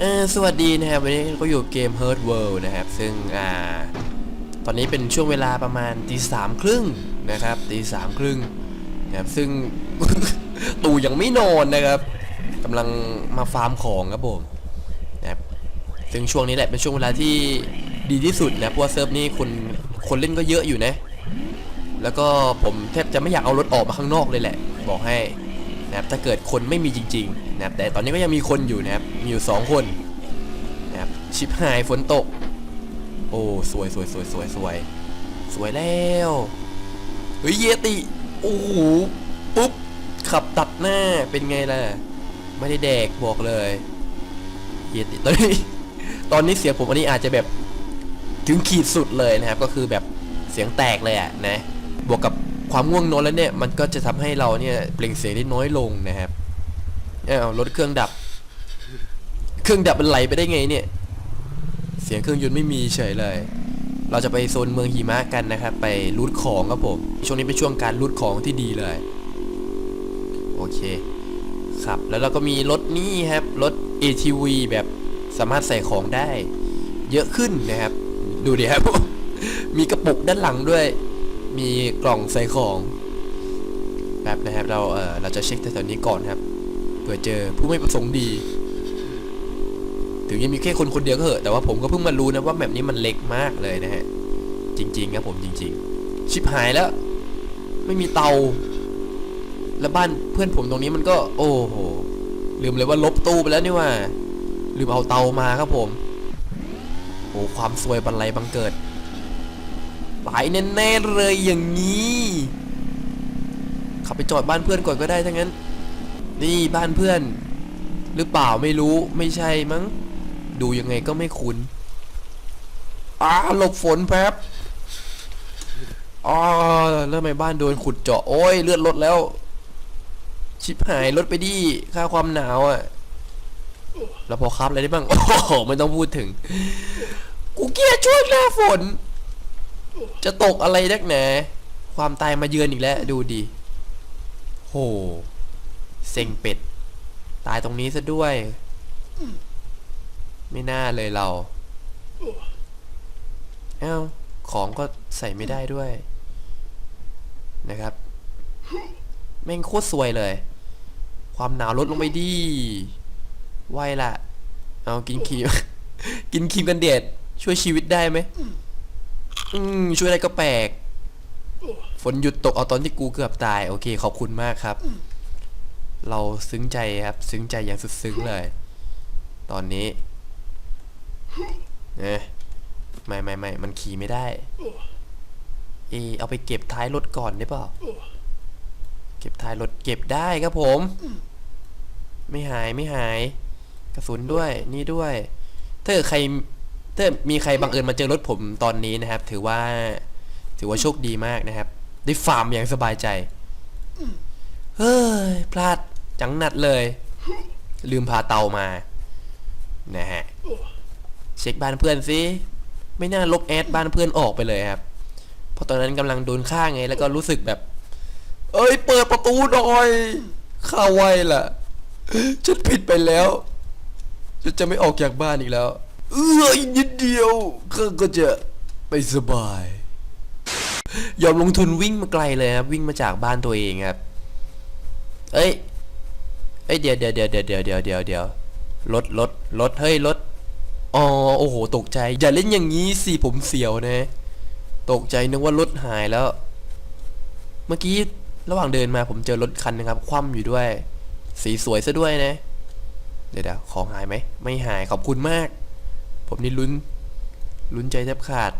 เออสวัสดีนะครับวันนี้ก็อยู่เกม Hurt World นะครับ ซึ่งอ่าตอนนี้เป็นช่วงเวลาประมาณตีสามครึ่งนะครับตีสามครึ่งนะครับซึ่ง ตู่ยังไม่นอนนะครับกำลังมาฟาร์มของครับผมนะครับซึ่งช่วงนี้แหละเป็นช่วงเวลาที่ดีที่สุดนะเพราะว่าเซิร์ฟนี้คนคนเล่นก็เยอะอยู่นะ แล้วก็ผมแทบจะไม่อยากเอารถออกมาข้างนอกเลยแหละ บอกให้นะครับถ้าเกิดคนไม่มีจริงๆนะครับแต่ตอนนี้ก็ยังมีคนอยู่นะครับ มีอยู่สองคนนะครับชิปหายฝนตก โอ้สวยสวยสวยสวยสวยสวยแล้วเฮ้ยเยติโอ้โหปุ๊บขับตัดหน้าเป็นไงล่ะ ไม่ได้แดกบอกเลยเยติตอนนี้ตอนนี้เสียงผมอันนี้อาจจะแบบถึงขีดสุดเลยนะครับ ก็คือแบบเสียงแตกเลยอะนะ บวกกับความง่วงนอนแล้วเนี่ย มันก็จะทำให้เราเนี่ยเปล่งเสียงได้น้อยลงนะครับเอ้ารถเครื่องดับ เครื่องดับมันไหลไปได้ไงเนี่ย เสียงเครื่องยนต์ไม่มีเฉยเลย เราจะไปโซนเมืองหิมะกันนะครับ ไปรูทของครับผม ช่วงนี้เป็นช่วงการรูทของที่ดีเลย โอเค ครับ แล้วเราก็มีรถนี่ครับ รถ ATV แบบสามารถใส่ของได้ เยอะขึ้นนะครับ ดูดิครับมีกระปุกด้านหลังด้วย มีกล่องใส่ของแบบนะครับ เราเออเราจะเช็คแถวๆนี้ก่อนครับเผื่อเจอผู้ไม่ประสงค์ดี ถึงยังมีแค่คนคนเดียวก็เหอะแต่ว่าผมก็เพิ่งมารู้นะว่าแบบนี้มันเล็กมากเลยนะฮะ จริง ๆ ครับผมจริง ๆ ชิบหายแล้ว ไม่มีเตา แล้วบ้านเพื่อนผมตรงนี้มันก็ โอ้โห ลืมเลยว่าลบตู้ไปแล้วนี่ว่า ลืมเอาเตามาครับผมโอ้ความซวยบันไลบังเกิดตายแน่ๆเลยอย่างนี้ขับไปจอดบ้านเพื่อนก่อนก็ได้ทั้งนั้น นี่บ้านเพื่อน หรือเปล่าไม่รู้ไม่ใช่มั้ง ดูยังไงก็ไม่คุ้นอ้าหลบฝนแป๊บอ๋อแล้วทำไมบ้านโดนขุดเจาะโอ้ยเลือดลดแล้ว ชิบหายลดไปดิค่าความหนาวอะ่ะแล้วพอครับอะไรได้บ้างโอ้โหไม่ต้องพูดถึง กูเกลียดช่วงหน้าฝน จะตกอะไรนักหนาความตายมาเยือนอีกแล้ว ดูดิโหเซ็งเป็ด ตายตรงนี้ซะด้วย ไม่น่าเลยเรา เอ้า ของก็ใส่ไม่ได้ด้วย นะครับ แม่งโคตรสวยเลย ความหนาวลดลงไปดีไหวละ เอากินครีม กินครีมกันแดดช่วยชีวิตได้ไหม อืม ช่วยอะไรก็แปลก ฝนหยุดตกเอาตอนที่กูเกือบตาย โอเค ขอบคุณมากครับ เราซึ้งใจครับ ซึ้งใจอย่างสุดซึ้งเลย ตอนนี้ เนะไม่ไม่ไม่มันขี่ไม่ได้เออเอาไปเก็บท้ายรถก่อนได้เปล่า เก็บท้ายรถเก็บได้ครับผม ไม่หายไม่หาย กระสุนด้วยนี่ด้วย ถ้าเกิดใครถ้ามีใครบังเอิญมาเจอรถผมตอนนี้นะครับ ถือว่า ถือว่าโชคดีมากนะครับ ได้ฟาร์มอย่างสบายใจ เฮ้ย พลาดจังหนัดเลย ลืมพาเตามา นะฮะ เช็คบ้านเพื่อนซิไม่น่าลบแอดบ้านเพื่อนออกไปเลยครับ เพราะตอนนั้นกำลังโดนฆ่าไง แล้วก็รู้สึกแบบ เอ้ย เปิดประตูหน่อยข้าไว้ล่ะฉันผิดไปแล้วฉันจะไม่ออกจากบ้านอีกแล้ว เอ้ยนิดเดียวก็ก็จะไปสบาย ยอมลงทุนวิ่งมาไกลเลยครับ วิ่งมาจากบ้านตัวเองครับ เอ้ยเอ้ยเดี๋ยวเดี๋ยวเดี๋ยวเดี๋ยวเดี๋ยวเดี๋ยวเดี๋ยวรถรถรถเฮ้ยรถ อ๋อโอ้โห ตกใจ อย่าเล่นอย่างนี้สิผมเสียวนะ ตกใจนึกว่ารถหายแล้ว เมื่อกี้ระหว่างเดินมาผมเจอรถคันนึงครับ คว่ำอยู่ด้วย สีสวยซะด้วยนะ เดี๋ยวเดี๋ยวของหายไหม ไม่หายขอบคุณมาก ผมนี่ลุ้น ลุ้นใจแทบขาด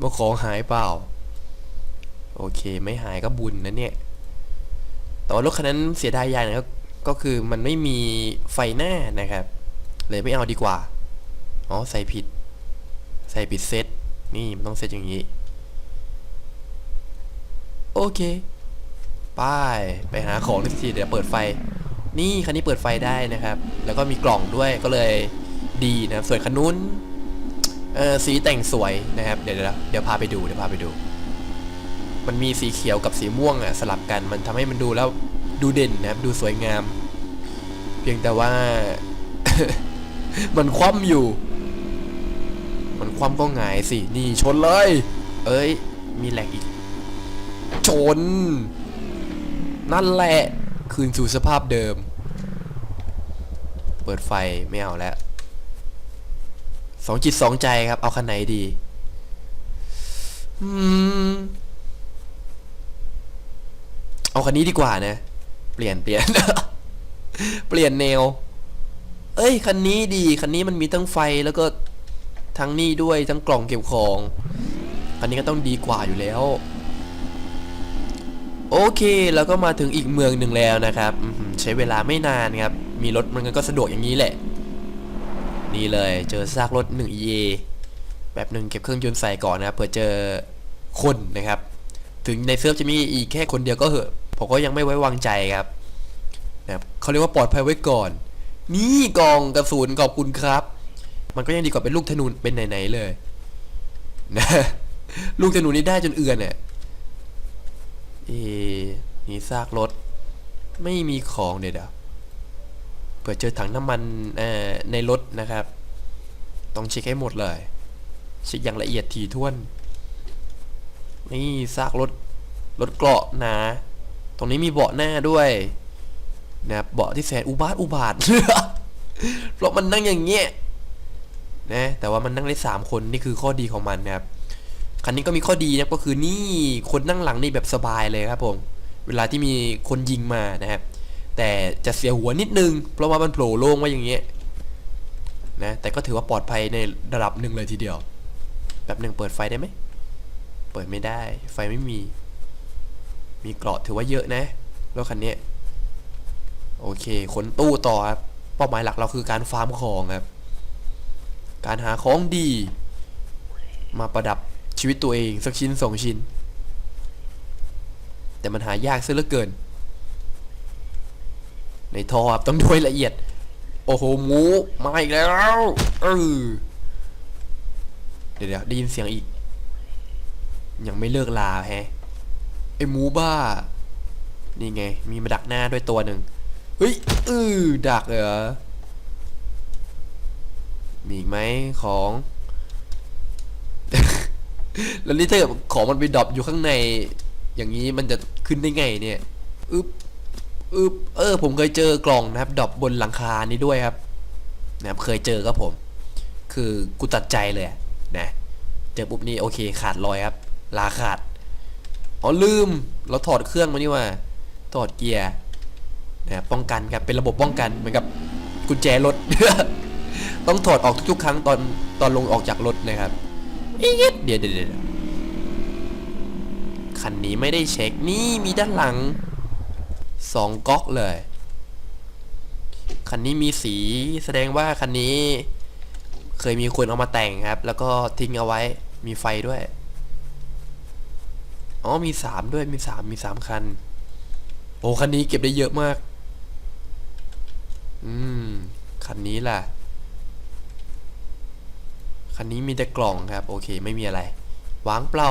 ว่าของหายเปล่า โอเค ไม่หายก็บุญนะเนี่ย แต่ว่ารถคันนั้นเสียดายอย่างหนึงก็ก็คือมันไม่มีไฟหน้านะครับ เลยไม่เอาดีกว่า อ๋อใส่ผิด ใส่ผิดเซต นี่มันต้องเซตอย่างนี้ โอเค ไปไปหาของทันทีเดี๋ยวเปิดไฟ นี่คันนี้เปิดไฟได้นะครับ แล้วก็มีกล่องด้วยก็เลยดีนะครับส่วนคันนู้นเออสีแต่งสวยนะครับเดี๋ยวเดี๋ยวเดี๋ยวพาไปดูเดี๋ยวพาไปดู มันมีสีเขียวกับสีม่วงอะสลับกันมันทำให้มันดูแล้วดูเด่นนะครับ ดูสวยงาม เพียงแต่ว่า มันคว่ำอยู่ มันคว่ำก็หงายสิ นี่ชนเลย เอ้ย มีแหลกอีก ชน นั่นแหละ คืนสู่สภาพเดิม เปิดไฟไม่เอาแล้วสองจิตสองใจครับ เอาคันไหนดีอืมเอาคันนี้ดีกว่านะ เปลี่ยนเปลี่ยน เปลี่ยนแนว เอ้ย คันนี้ดี คันนี้มันมีทั้งไฟแล้วก็ ทั้งนี่ด้วยทั้งกล่องเก็บของคันนี้ก็ต้องดีกว่าอยู่แล้ว โอเคแล้วก็มาถึงอีกเมืองหนึ่งแล้วนะครับใช้เวลาไม่นานครับ มีรถมันก็สะดวกอย่างนี้แหละ นี่เลยเจอซากรถ1 EA แบบหนึ่งเก็บเครื่องยนต์ใส่ก่อนนะครับเผื่อเจอคนนะครับ ถึงในเซิร์ฟจะมีอีกแค่คนเดียวก็เหอะผมก็ยังไม่ไว้วางใจครับนะครับเขาเรียกว่าปลอดภัยไว้ก่อน นี่กล่องกระสุนขอบคุณครับ มันก็ยังดีกว่าเป็นลูกธนูเป็นไหนๆเลยนะลูกธนูนี่ได้จนเอือนเนี่ยเอนี่ซากรถ ไม่มีของเดี๋ยวเดี๋ยวเผื่อเจอถังน้ำมันในรถนะครับ ต้องเช็คให้หมดเลยเช็คอย่างละเอียดถี่ถ้วน นี่ซากรถรถเกราะหนาตรงนี้มีเบาะหน้าด้วยนะครับเบาะที่แสนอุบาทอุบาทเพราะมันนั่งอย่างเงี้ย นะแต่ว่ามันนั่งได้สามคนนี่คือข้อดีของมันนะครับคันนี้ก็มีข้อดีนะก็คือนี่คนนั่งหลังนี่แบบสบายเลยครับผมเวลาที่มีคนยิงมานะครับแต่จะเสียหัวนิดนึง เพราะว่ามันโผล่โล่งไว้อย่างเงี้ยนะแต่ก็ถือว่าปลอดภัยในระดับหนึ่งเลยทีเดียวแบบหนึ่งเปิดไฟได้ไหมเปิดไม่ได้ไฟไม่มี มีเกราะถือว่าเยอะนะรถคันนี้โอเคขนตู้ต่อครับเป้าหมายหลักเราคือการฟาร์มของครับ การหาของดี มาประดับชีวิตตัวเองสักชิ้นสองชิ้น แต่มันหายากซะเหลือเกิน ในทอครับต้องด้วยละเอียด โอ้โหหมูมาอีกแล้วเออเดี๋ยวเดี๋ยวได้ยินเสียงอีก ยังไม่เลิกลาแฮะไอหมูบ้า นี่ไง มีมาดักหน้าด้วยตัวหนึ่งเฮ้ยเออดักเหรอ มีอีกไหมของ แล้วนี่ถ้าเกิดของมันไปดรอปอยู่ข้างใน อย่างนี้มันจะขึ้นได้ไงเนี่ยอึบอึบเออ ผมเคยเจอกล่องนะครับดรอปบนหลังคานี้ด้วยครับ นะครับ เคยเจอครับผม คือกูตัดใจเลยนะเจอปุ๊บนี่โอเคขาดรอยครับ ลาขาดอ๋อลืม เราถอดเครื่องมานี่ว่า ถอดเกียร์นะป้องกันครับเป็นระบบป้องกันเหมือนกับกุญแจรถ ต้องถอดออกทุกๆครั้งตอนตอนลงออกจากรถนะครับอี๊ดเดี๋ยวเดี๋ยวเดี๋ยวคันนี้ไม่ได้เช็คนี่มีด้านหลังสองก๊อกเลย คันนี้มีสีแสดงว่าคันนี้ เคยมีคนเอามาแต่งครับ แล้วก็ทิ้งเอาไว้มีไฟด้วยอ๋อมีสามด้วยมีสามมีสามคัน โอ้คันนี้เก็บได้เยอะมาก อืม คันนี้ล่ะ คันนี้มีแต่กล่องครับ โอเค ไม่มีอะไรวางเปล่า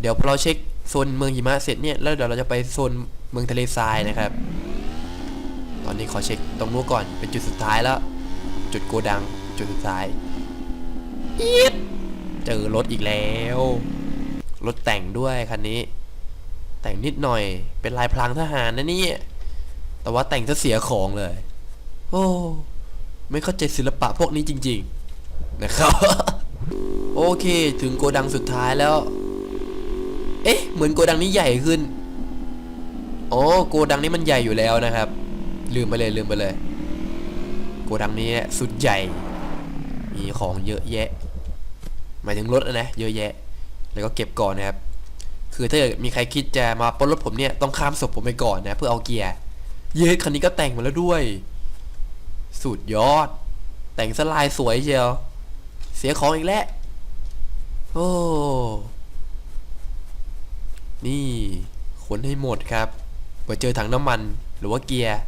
เดี๋ยวพอเราเช็คโซนเมืองหิมะเสร็จเนี่ย แล้วเดี๋ยวเราจะไปโซนเมืองทะเลทรายนะครับ ตอนนี้ขอเช็คตรงนู้นก่อน เป็นจุดสุดท้ายแล้ว จุดโกดัง จุดสุดท้ายอี๊ดเจอรถอีกแล้ว รถแต่งด้วยคันนี้ แต่งนิดหน่อย เป็นลายพรางทหารนะนี่ แต่ว่าแต่งจะเสียของเลย โอ้ ไม่เข้าใจศิลปะพวกนี้จริง ๆ นะครับ โอเคถึงโกดังสุดท้ายแล้ว เอ๊ะ เหมือนโกดังนี้ใหญ่ขึ้นโอ้โกดังนี้มันใหญ่อยู่แล้วนะครับ ลืมไปเลยลืมไปเลย โกดังนี้สุดใหญ่ มีของเยอะแยะ หมายถึงรถนะเยอะแยะ แล้วก็เก็บก่อนนะครับ คือถ้าเกิดมีใครคิดจะมาปล้นรถผมเนี่ยต้องข้ามศพผมไปก่อนนะเพื่อเอาเกียร์เยสคันนี้ก็แต่งมาแล้วด้วย สุดยอด แต่งสลายสวยเชียว เสียของอีกแล้ว โอ้ นี่ขนให้หมดครับเผื่อเจอถังน้ำมันหรือว่าเกียร์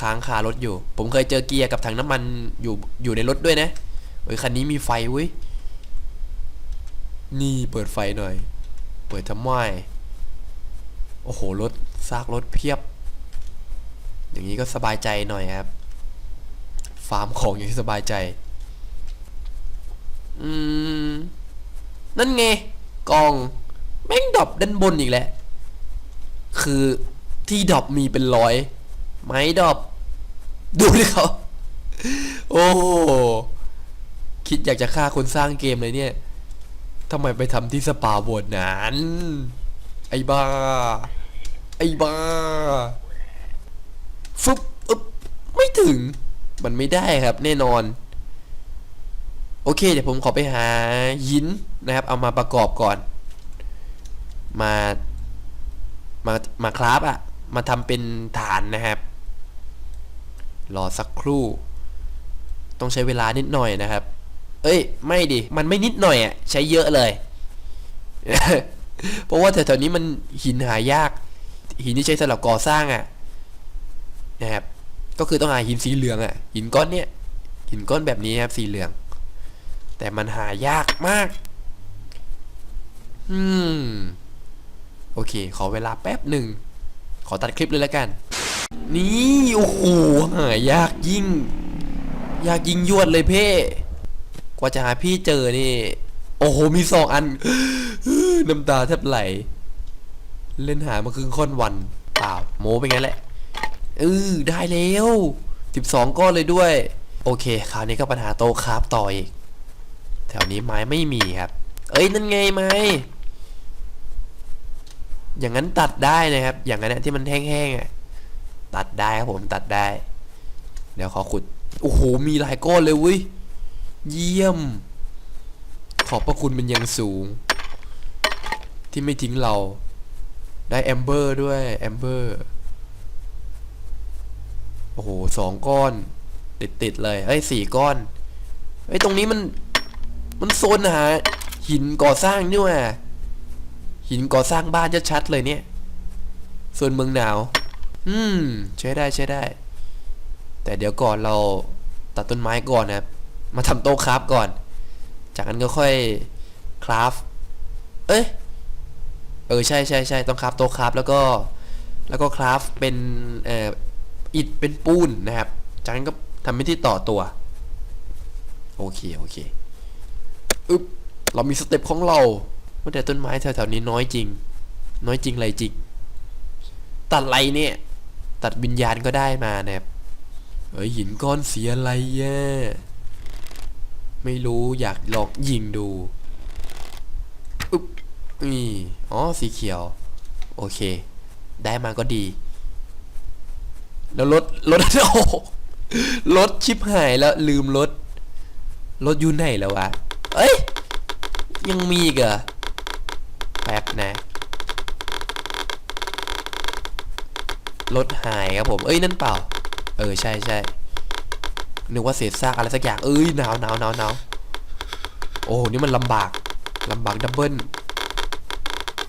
ค้างคารถอยู่ ผมเคยเจอเกียร์กับถังน้ำมันอยู่อยู่ในรถด้วยนะเฮ้ยคันนี้มีไฟเว้ย นี่เปิดไฟหน่อย เปิดทำไมโอ้โหรถซากรถเพียบ อย่างนี้ก็สบายใจหน่อยครับฟฟาร์มของอย่างที่สบายใจ อืม นั่นไง กอง แม่งดรอปด้านบนอีกแล้ว คือที่ดรอปมีเป็นร้อย ไม้ดรอปดูดิเขา โอ้โหคิดอยากจะฆ่าคนสร้างเกมเลยเนี่ยทำไมไปทำที่สปาโบนนั้น ไอ้บ้า ไอ้บ้า ฟึบอึบไม่ถึง มันไม่ได้ครับแน่นอน โอเค เดี๋ยวผมขอไปหาหินนะครับ เอามาประกอบก่อน มามามาคราฟอะมาทำเป็นฐานนะครับ รอสักครู่ ต้องใช้เวลานิดหน่อยนะครับ เอ้ย ไม่ดิ มันไม่นิดหน่อยอะใช้เยอะเลย เพราะว่าแถวๆนี้มันหินหายาก หินที่ใช้สำหรับก่อสร้างอะนะครับ ก็คือต้องหาหินสีเหลืองอะหินก้อนเนี้ยหินก้อนแบบนี้ครับสีเหลือง แต่มันหายากมาก อืม โอเค ขอเวลาแป๊บหนึ่ง ขอตัดคลิปเลยแล้วกัน นี่ โอ้โห หายากยิ่ง ยากยิ่งยวดเลยเพ่ กว่าจะหาพี่เจอนี่ โอ้โห มีสองอัน น้ำตาแทบไหล เล่นหามาครึ่งค่อนวันเปล่าโมเป็นงั้นแหละเออได้แล้วสิบสองก้อนเลยด้วย โอเค คราวนี้ก็ปัญหาโตคราฟต่ออีก แถวนี้ไม้ไม่มีครับ เอ้ยนั่นไงไม้อย่างนั้นตัดได้นะครับ อย่างนั้นนะที่มันแห้งๆอะตัดได้ครับผมตัดได้ เดี๋ยวขอขุด โอ้โห มีหลายก้อนเลยเว้ย เยี่ยม ขอบพระคุณเป็นอย่างสูง ที่ไม่ทิ้งเรา ได้แอมเบอร์ด้วยแอมเบอร์ โอ้โหสองก้อน ติดติดๆเลย เอ้ยสี่ก้อน เอ้ย ตรงนี้มัน มันโซนหาหินก่อสร้างนี่ว่ะหินก่อสร้างบ้านชัดๆเลยเนี่ยส่วนเมืองหนาว อืม ใช้ได้ใช้ได้ แต่เดี๋ยวก่อนเราตัดต้นไม้ก่อนนะครับมาทำโต๊ะคราฟก่อน จากนั้นก็ค่อยคราฟ เอ้ย เออใช่ใช่ใช่ต้องคราฟโต๊ะคราฟแล้วก็ แล้วก็คราฟเป็นเอ่ออิฐเป็นปูนนะครับ จากนั้นก็ทำเป็นที่ต่อตัว โอเค โอเค อึ๊บเรามีสเต็ปของเราว่าแต่ต้นไม้แถวๆนี้น้อยจริง น้อยจริงไรจริง ตัดไรเนี่ย ตัดวิญญาณก็ได้มานะครับเอ้ยหินก้อนสีอะไรแย่ไม่รู้อยากลองยิงดูอึ๊บนี่อ๋อสีเขียว โอเค ได้มาก็ดี แล้วรถรถโอ้รถชิปหายแล้วลืมรถรถอยู่ไหนแล้ววะ เอ้ย ยังมีอีกเหรอแป๊บนะรถหายครับผม เอ้ย นั่นเปล่า เออ ใช่ใช่นึกว่าเศษซากอะไรสักอย่าง เอ้ย หนาวหนาวหนาวหนาวโอ้ นี่มันลำบากลำบากดับเบิล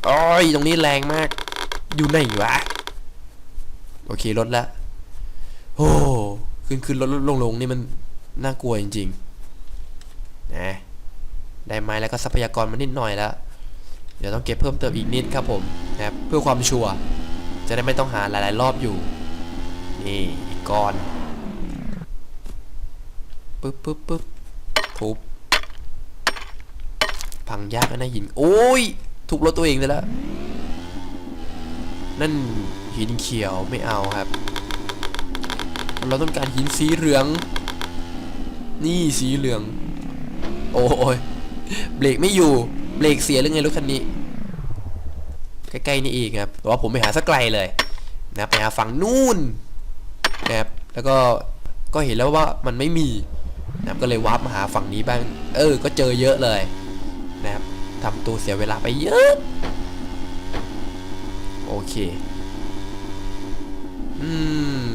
โอ้ยตรงนี้แรงมาก อยู่ไหนวะ โอเค ลดแล้วโอ้ ขึ้นขึ้นลดลดลงลงนี่มันน่ากลัวจริงๆ นะ ได้ไม้แล้วก็ทรัพยากรมานิดหน่อยแล้ว เดี๋ยวต้องเก็บเพิ่มเติมอีกนิดครับผมนะครับเพื่อความชัวร์จะได้ไม่ต้องหาหลาย ๆ รอบอยู่ นี่อีกก้อนปึ๊บปึ๊บปึ๊บทุบพังยากนะหิน โอ้ยทุบรถตัวเองเลยละนั่นหินเขียวไม่เอาครับ เราต้องการหินสีเหลือง นี่สีเหลือง โอ้ย เบรกไม่อยู่ เบรกเสียหรือไงรถคันนี้ ใกล้ๆนี่เองครับ แต่ว่าผมไปหาสักไกลเลยนะไปหาฝั่งนู่นนะครับ แล้วก็ก็เห็นแล้วว่ามันไม่มีนะครับก็เลยวาร์ปมาหาฝั่งนี้บ้าง เออ ก็เจอเยอะเลยนะครับทำตัวเสียเวลาไปเยอะ โอเค อืม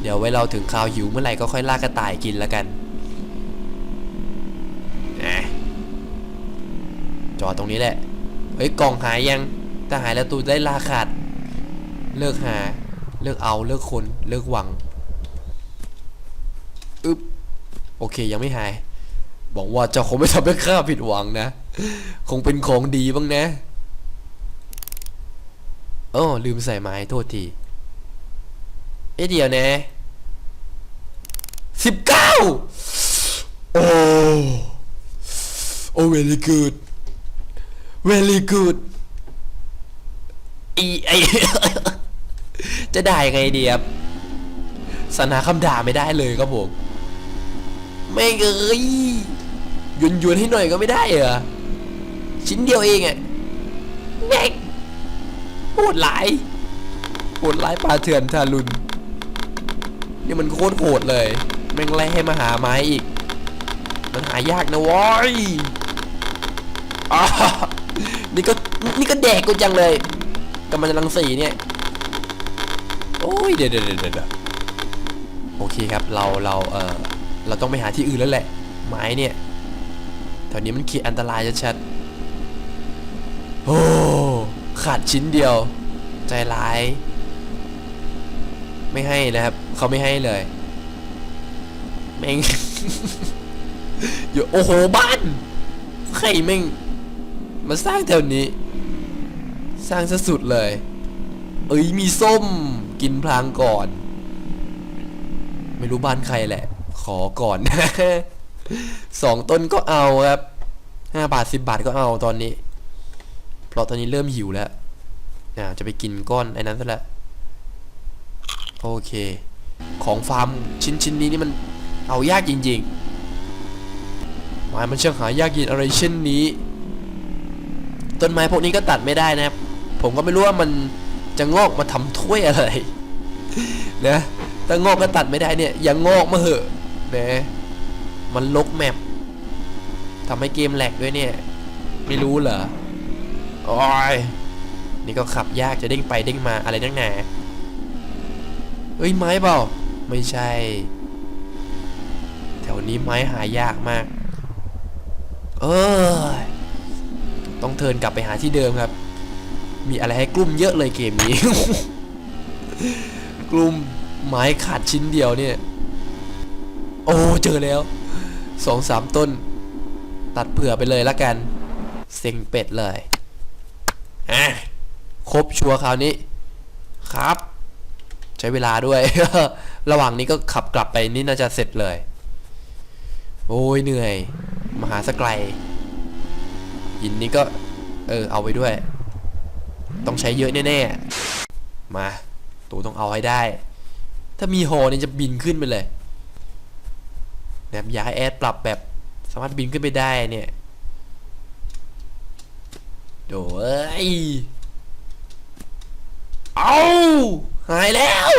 เดี๋ยวไว้เราถึงคราวหิวเมื่อไหร่ก็ค่อยล่ากระต่ายกินแล้วกันนะ จอดตรงนี้แหละ เฮ้ยกล่องหายยังถ้าหายแล้วตูได้ลาขาด เลิกหา เลิกเอาเลิกคนเลิกหวังอึ๊บโอเคยังไม่หาย บอกว่าเจ้าคงไม่ทำให้ข้าผิดหวังนะ คงเป็นของดีบ้างนะโอ้ลืมใส่ไม้โทษทีเอ๊ะเดี๋ยวนะสิบเก้าโอ้โอ้ very good very good อีไอจะได้ยังไงดีครับสรรหาคำด่าไม่ได้เลยครับผมไม่เอ้ยยวนยวนๆให้หน่อยก็ไม่ได้เหรอชิ้นเดียวเองอะแม่งโหดหลายโหดหลายปลาเถื่อนทารุณนี่มันโคตรโหดเลยแม่งไล่ให้มาหาไม้อีก มันหายากนะว้ยอ นี่ก็นี่ก็แดกกูจังเลยกำมันลังสีเนี่ย โอ้ยเดี๋ยวเดี๋ยวเดี๋ยวเดี๋ยวโอเคครับ เราเราเออเราต้องไปหาที่อื่นแล้วแหละ ไม้เนี่ยแถวนี้มันขียอันตรายชัดๆโอ้ขาดชิ้นเดียว ใจร้าย ไม่ให้นะครับ เขาไม่ให้เลยแม่งอยู่โอ้โหบ้านใครแม่ง มาสร้างแถวนี้ สร้างซะสุดเลย เอ้ยมีส้มกินพลางก่อน ไม่รู้บ้านใครแหละ ขอก่อน สองต้นก็เอาครับห้าบาทสิบบาทก็เอาตอนนี้ เพราะตอนนี้เริ่มหิวแล้วอ่าจะไปกินก้อนไอ้นั้นซะแล้วโอเค ของฟาร์มชิ้นชิ้นนี้นี่มันเอายากจริงๆไม้มันช่างหายากย็นอะไรเช่นนี้ ต้นไม้พวกนี้ก็ตัดไม่ได้นะครับ ผมก็ไม่รู้ว่ามันจะงอกมาทำถ้วยอะไรนะถ้างอกก็ตัดไม่ได้เนี่ย อย่างงอกมาเหอะนะมันลกแมปทำให้เกมแหลกด้วยเนี่ย ไม่รู้เหรอโอ้ยนี่ก็ขับยากจะเด้งไปเด้งมาอะไรนักหนาเอ้ยไม้เปล่าไม่ใช่ แถวนี้ไม้หายากมาก เออ ต้องเทินกลับไปหาที่เดิมครับ มีอะไรให้กลุ่มเยอะเลยเกมนี้ กลุ่มไม้ขาดชิ้นเดียวเนี่ย โอ้เจอแล้วสองสามต้น ตัดเผื่อไปเลยละกันเซ็งเป็ดเลยอะครบชัวร์คราวนี้ ครับ ใช้เวลาด้วย ระหว่างนี้ก็ขับกลับไปนี่น่าจะเสร็จเลย โอ้ยเหนื่อย มหาสไกล หินนี้ก็ เออ เอาไว้ด้วย ต้องใช้เยอะแน่ๆ มาตูต้องเอาให้ได้ ถ้ามีหอนี่จะบินขึ้นไปเลยนะครับอยากให้แอดปรับแบบสามารถบินขึ้นไปได้เนี่ยโดเอ้ยเอาหายแล้ว